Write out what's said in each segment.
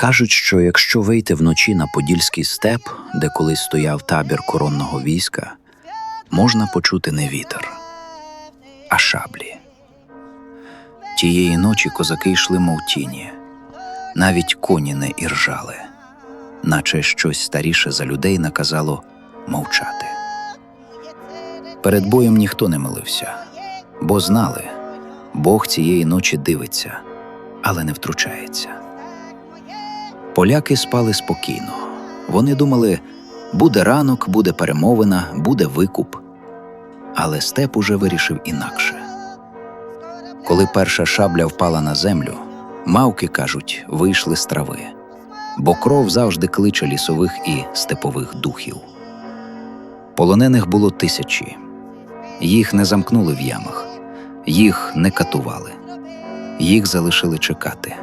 Кажуть, що якщо вийти вночі на Подільський степ, де колись стояв табір коронного війська, можна почути не вітер, а шаблі. Тієї ночі козаки йшли мов тіні, навіть коні не іржали, наче щось старіше за людей наказало мовчати. Перед боєм ніхто не молився, бо знали, Бог цієї ночі дивиться, але не втручається. Поляки спали спокійно. Вони думали, буде ранок, буде перемовина, буде викуп. Але степ уже вирішив інакше. Коли перша шабля впала на землю, мавки, кажуть, вийшли з трави, бо кров завжди кличе лісових і степових духів. Полонених було тисячі. Їх не замкнули в ямах, їх не катували, їх залишили чекати.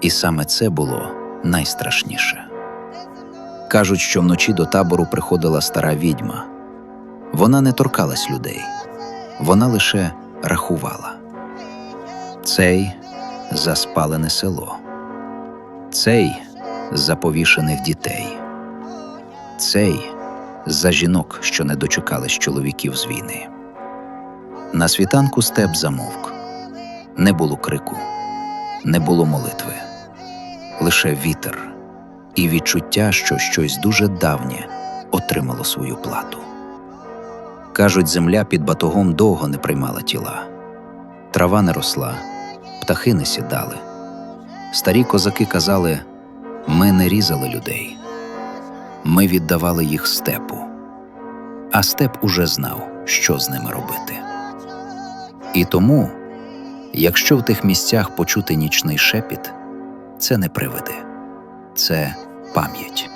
І саме це було найстрашніше. Кажуть, що вночі до табору приходила стара відьма. Вона не торкалась людей, вона лише рахувала. Цей за спалене село, цей за повішених дітей, цей за жінок, що не дочекались чоловіків з війни. На світанку степ замовк. Не було крику, не було молитви, лише вітер і відчуття, що щось дуже давнє отримало свою плату. Кажуть, земля під батогом довго не приймала тіла, трава не росла, птахи не сідали. Старі козаки казали: ми не різали людей, ми віддавали їх степу, а степ уже знав, що з ними робити. І тому, якщо в тих місцях почути нічний шепіт, це не привиди, це пам'ять.